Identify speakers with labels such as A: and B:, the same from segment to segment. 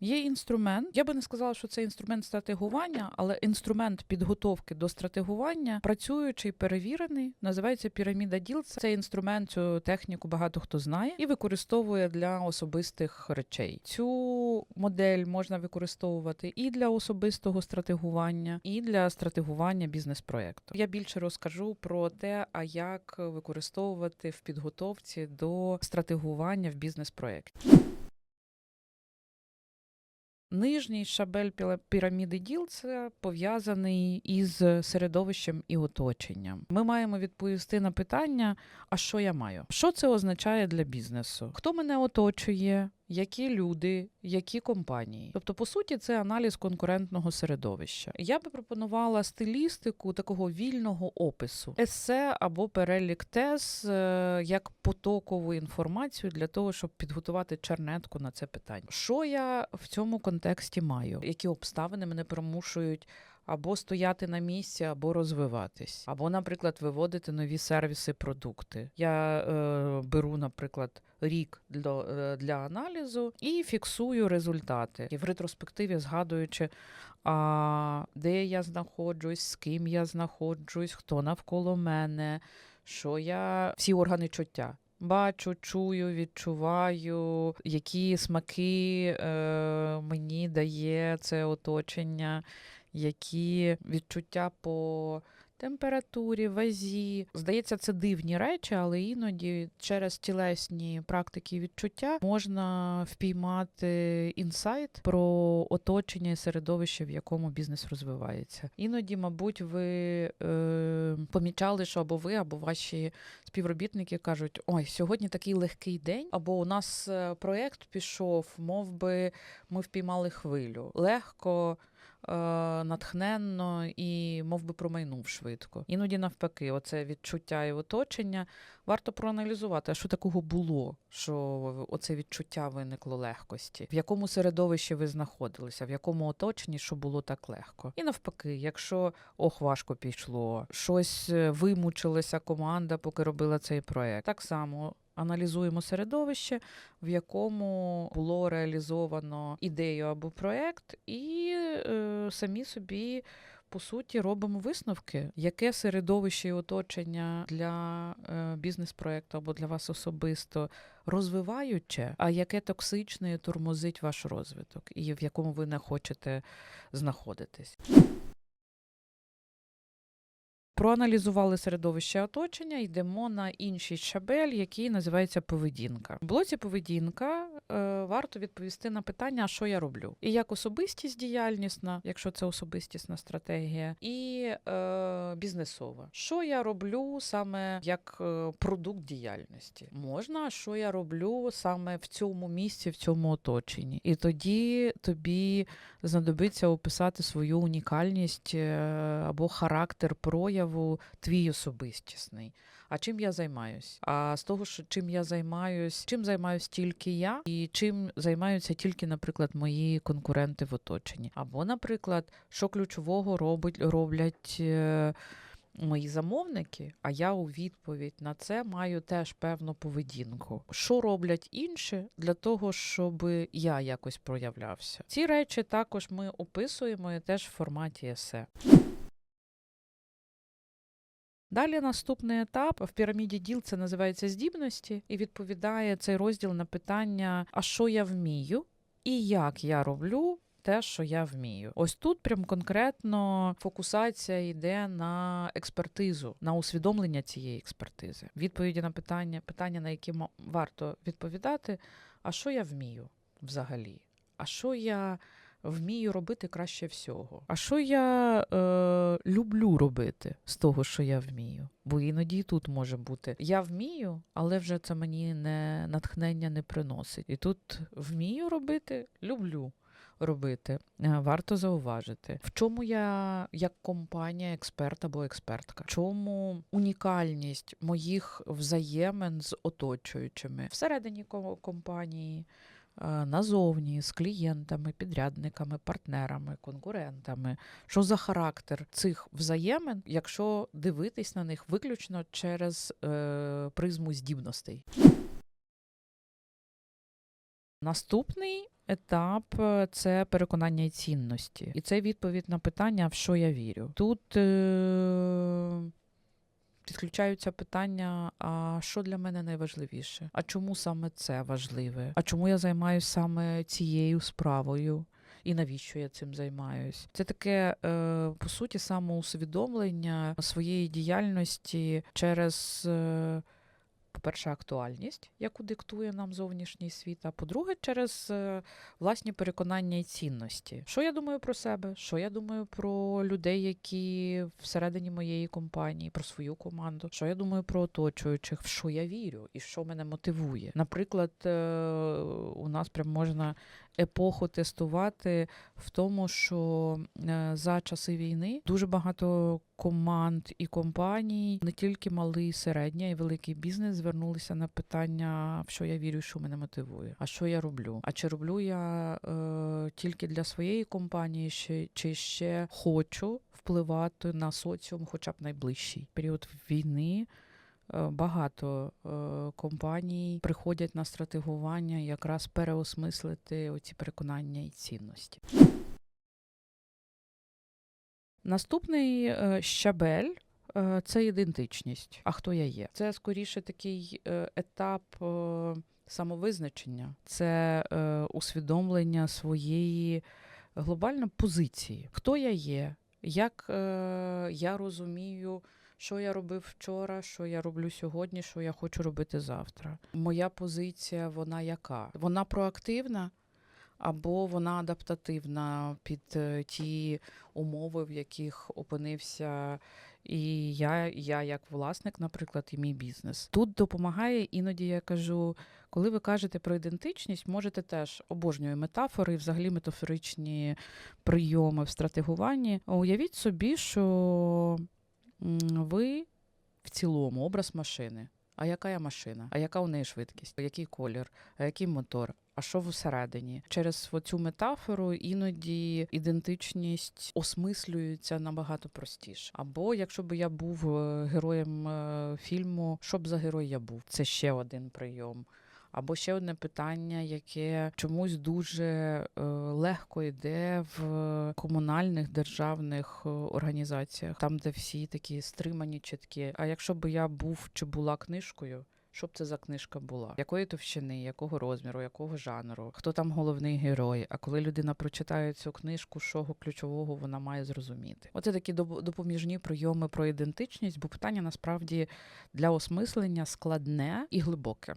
A: Є інструмент. Я би не сказала, що це інструмент стратегування, але інструмент підготовки до стратегування, працюючий, перевірений, називається піраміда діл. Цей інструмент, цю техніку багато хто знає і використовує для особистих речей. Цю модель можна використовувати і для особистого стратегування, і для стратегування бізнес-проекту. Я більше розкажу про те, а як використовувати в підготовці до стратегування в бізнес-проекті. Нижній шабель піраміди діл це пов'язаний із середовищем і оточенням. Ми маємо відповісти на питання: а що я маю? Що це означає для бізнесу? Хто мене оточує? Які люди, які компанії? Тобто, по суті, це аналіз конкурентного середовища. Я би пропонувала стилістику такого вільного опису, есе або перелік тез е, як потокову інформацію для того, щоб підготувати чернетку на це питання. Що я в цьому контексті маю? Які обставини мене примушують? Або стояти на місці, або розвиватись, або, наприклад, виводити нові сервіси, продукти. Я е, беру, наприклад, рік для, е, для аналізу і фіксую результати. І в ретроспективі згадуючи, а, де я знаходжусь, з ким я знаходжусь, хто навколо мене, що я всі органи чуття. Бачу, чую, відчуваю, які смаки е, мені дає це оточення, які відчуття по температурі, вазі. Здається, це дивні речі, але іноді через тілесні практики відчуття можна впіймати інсайт про оточення і середовище, в якому бізнес розвивається. Іноді, мабуть, ви е, помічали, що або ви, або ваші співробітники кажуть: ой, сьогодні такий легкий день, або у нас е, проект пішов, мов би ми впіймали хвилю. Легко. Е, Натхненно і мов би промайнув швидко. Іноді навпаки, оце відчуття і оточення варто проаналізувати, а що такого було, що оце відчуття виникло легкості, в якому середовищі ви знаходилися, в якому оточенні, що було так легко. І навпаки, якщо ох, важко пішло, щось е, вимучилася команда, поки робила цей проект. Так само. Аналізуємо середовище, в якому було реалізовано ідею або проект, і е, самі собі по суті робимо висновки, яке середовище і оточення для е, бізнес-проекту або для вас особисто розвиваюче, а яке токсичне тормозить ваш розвиток, і в якому ви не хочете знаходитись. Проаналізували середовище оточення, йдемо на інший щабель, який називається поведінка. В блоці поведінка е, варто відповісти на питання, що я роблю, і як особистість діяльнісна, якщо це особистісна стратегія, і е, бізнесова. Що я роблю саме як е, продукт діяльності? Можна, що я роблю саме в цьому місці, в цьому оточенні, і тоді тобі знадобиться описати свою унікальність е, або характер прояву твій особистісний. А чим я займаюсь? А з того, що чим я займаюсь, чим займаюсь тільки я, і чим займаються тільки, наприклад, мої конкуренти в оточенні. Або, наприклад, що ключового робить, роблять. е, Мої замовники, а я у відповідь на це маю теж певну поведінку. Що роблять інші для того, щоб я якось проявлявся? Ці речі також ми описуємо і теж в форматі есе. Далі наступний етап в піраміді діл це називається здібності, і відповідає цей розділ на питання: а що я вмію, і як я роблю. Те, що я вмію, ось тут прям конкретно фокусація йде на експертизу, на усвідомлення цієї експертизи. Відповіді на питання, питання, на які варто відповідати. А що я вмію взагалі? А що я вмію робити краще всього? А що я е, люблю робити з того, що я вмію? Бо іноді тут може бути я вмію, але вже це мені не натхнення не приносить. І тут вмію робити, люблю робити. Е, Варто зауважити, в чому я як компанія, експерт або експертка, в чому унікальність моїх взаємин з оточуючими всередині ко- компанії. Е, Назовні з клієнтами, підрядниками, партнерами, конкурентами. Що за характер цих взаємин, якщо дивитись на них виключно через е, призму здібностей? Наступний етап е, це переконання і цінності. І це відповідь на питання, в що я вірю. Тут е- підключаються питання: а що для мене найважливіше? А чому саме це важливе? А чому я займаюся саме цією справою? І навіщо я цим займаюсь? Це таке, е, по суті, самоусвідомлення своєї діяльності через. По-перше, актуальність, яку диктує нам зовнішній світ, а по-друге, через е, власні переконання і цінності. Що я думаю про себе? Що я думаю про людей, які всередині моєї компанії, про свою команду? Що я думаю про оточуючих? В що я вірю і що мене мотивує? Наприклад, е, у нас прям можна епоху тестувати в тому, що е, за часи війни дуже багато команд і компаній, не тільки малий, середній, й великий бізнес звернулися на питання, в що я вірю, що мене мотивує, а що я роблю. А чи роблю я е, тільки для своєї компанії, чи, чи ще хочу впливати на соціум, хоча б найближчий період війни. Е, Багато е, компаній приходять на стратегування якраз переосмислити оці переконання і цінності. Наступний е, щабель це ідентичність. А хто я є? Це скоріше такий етап самовизначення, це усвідомлення своєї глобальної позиції. Хто я є? Як я розумію, що я робив вчора, що я роблю сьогодні, що я хочу робити завтра. Моя позиція, вона яка? Вона проактивна або вона адаптативна під е, ті умови, в яких опинився і я, я як власник, наприклад, і мій бізнес. Тут допомагає іноді я кажу, коли ви кажете про ідентичність, можете теж обожнюю метафори, взагалі метафоричні прийоми в стратегуванні. Уявіть собі, що ви в цілому образ машини. А яка я машина? А яка у неї швидкість? Який колір? А який мотор? А що всередині? Через цю метафору іноді ідентичність осмислюється набагато простіше. Або якщо б я був е, героєм е, фільму, що б за герой я був? Це ще один прийом. Або ще одне питання, яке чомусь дуже е, легко йде в комунальних державних е, організаціях, там, де всі такі стримані, чіткі. А якщо б я був чи була книжкою, що б це за книжка була? Якої товщини, якого розміру, якого жанру? Хто там головний герой? А коли людина прочитає цю книжку, що ключового вона має зрозуміти? Оце такі доп- допоміжні прийоми про ідентичність, бо питання насправді для осмислення складне і глибоке.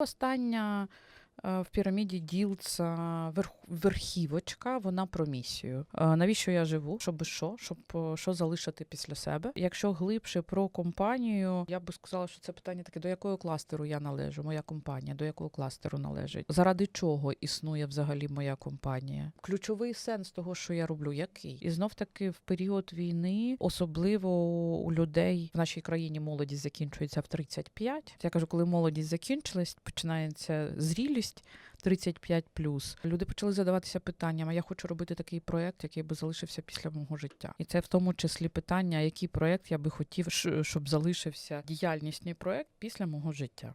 A: Остання в піраміді ділца верх- верхівочка, вона про місію. Е, Навіщо я живу? Щоб що? Щоб е, що залишити після себе? Якщо глибше про компанію, я би сказала, що це питання таке: до якого кластеру я належу? Моя компанія, до якого кластеру належить? Заради чого існує взагалі моя компанія? Ключовий сенс того, що я роблю, який? І знов таки в період війни, особливо у людей в нашій країні молодість закінчується в 35. Я кажу, коли молодість закінчилась, починається зрілість. 35 Люди почали задаватися питанням: а я хочу робити такий проєкт, який би залишився після мого життя. І це в тому числі питання, який проєкт я би хотів, щоб залишився діяльнісний проєкт після мого життя.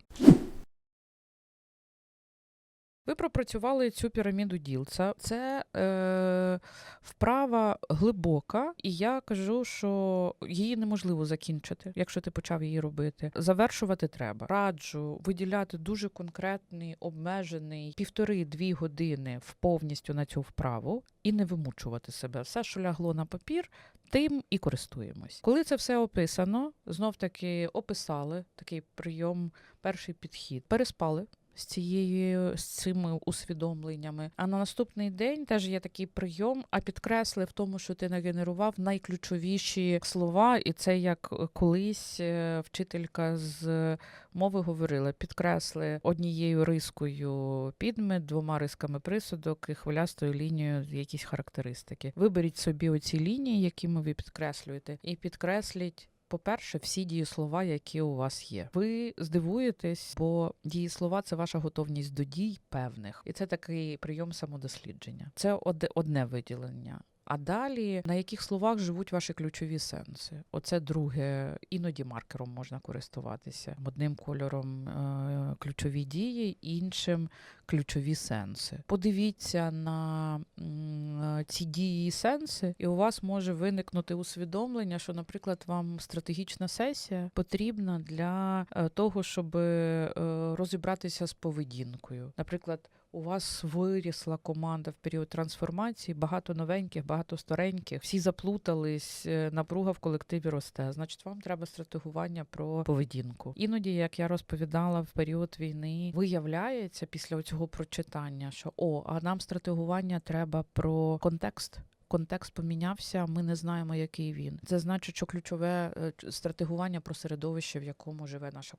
A: Ви пропрацювали цю піраміду ділца. Це е, вправа глибока, і я кажу, що її неможливо закінчити, якщо ти почав її робити. Завершувати треба. Раджу виділяти дуже конкретний, обмежений півтори-дві години в повністю на цю вправу і не вимучувати себе. Все, що лягло на папір, тим і користуємось. Коли це все описано, знов таки описали такий прийом, перший підхід, переспали з цією з цими усвідомленнями. А на наступний день теж є такий прийом, а підкресли в тому, що ти нагенерував найключовіші слова, і це як колись е, вчителька з мови говорила: підкресли однією рискою підмет, двома рисками присудок і хвилястою лінією якісь характеристики. Виберіть собі оці лінії, якими ви підкреслюєте, і підкресліть. По-перше, всі дієслова, які у вас є. Ви здивуєтесь, бо дієслова це ваша готовність до дій певних, і це такий прийом самодослідження. Це одне виділення. А далі на яких словах живуть ваші ключові сенси? Оце друге. Іноді маркером можна користуватися. Одним кольором е, ключові дії, іншим ключові сенси. Подивіться на е, ці дії і сенси, і у вас може виникнути усвідомлення, що, наприклад, вам стратегічна сесія потрібна для е, того, щоб е, розібратися з поведінкою. Наприклад, у вас вирісла команда в період трансформації, багато новеньких, багато стареньких, всі заплутались, е, напруга в колективі росте. Значить, вам треба стратегування про поведінку. Іноді, як я розповідала, в період війни виявляється після цього прочитання, що о, а нам стратегування треба про контекст. Контекст помінявся, ми не знаємо, який він. Це значить, що ключове е, стратегування про середовище, в якому живе наша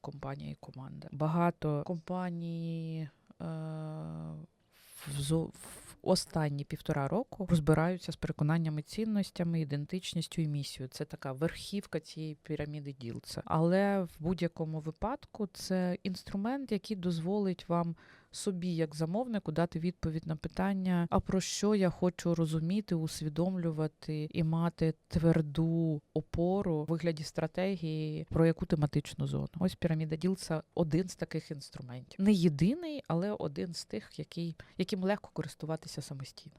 A: компанія і команда. Багато компаній в, в останні півтора року розбираються з переконаннями, цінностями, ідентичністю і місією. Це така верхівка цієї піраміди ділця. Але в будь-якому випадку це інструмент, який дозволить вам собі, як замовнику, дати відповідь на питання, а про що я хочу розуміти, усвідомлювати і мати тверду опору в вигляді стратегії про яку тематичну зону. Ось піраміда діл це один з таких інструментів. Не єдиний, але один з тих, який, яким легко користуватися самостійно.